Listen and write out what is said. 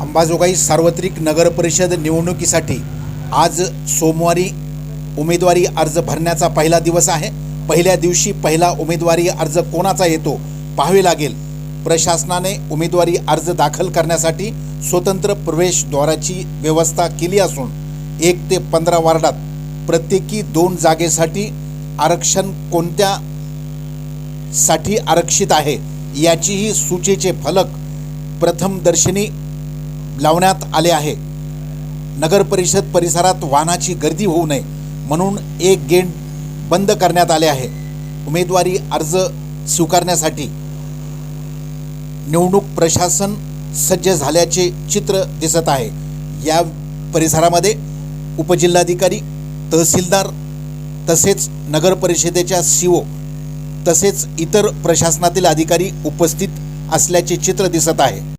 अंबाजोगाई सार्वत्रिक नगरपरिषद निवडणुकीसाठी आज सोमवारी उमेदवारी अर्ज भरण्याचा पहिला दिवस आहे. पहिल्या दिवशी पहिला उमेदवारी अर्ज कोणाचा येतो पाहावे लागेल. प्रशासनाने उमेदवारी अर्ज दाखल करण्यासाठी स्वतंत्र प्रवेशद्वाराची व्यवस्था केली असून एक ते पंधरा वार्डात प्रत्येकी दोन जागेसाठी आरक्षण कोणत्या साठी आरक्षित आहे याचीही सूचीचे फलक प्रथमदर्शनी लावण्यात आले आहे. नगर परिषद परिसरात वाहनाची गर्दी होऊ नये म्हणून एक गेट बंद करण्यात आले आहे. उमेदवारी अर्ज स्वीकारण्यासाठी निवडणूक प्रशासन सज्ज झाल्याचे चित्र दिसत आहे. या परिसरामध्ये उपजिल्हाधिकारी तहसीलदार तसेच नगर परिषदेच्या सीओ तसेच इतर प्रशासनातील अधिकारी उपस्थित असल्याचे चित्र दिसत आहे.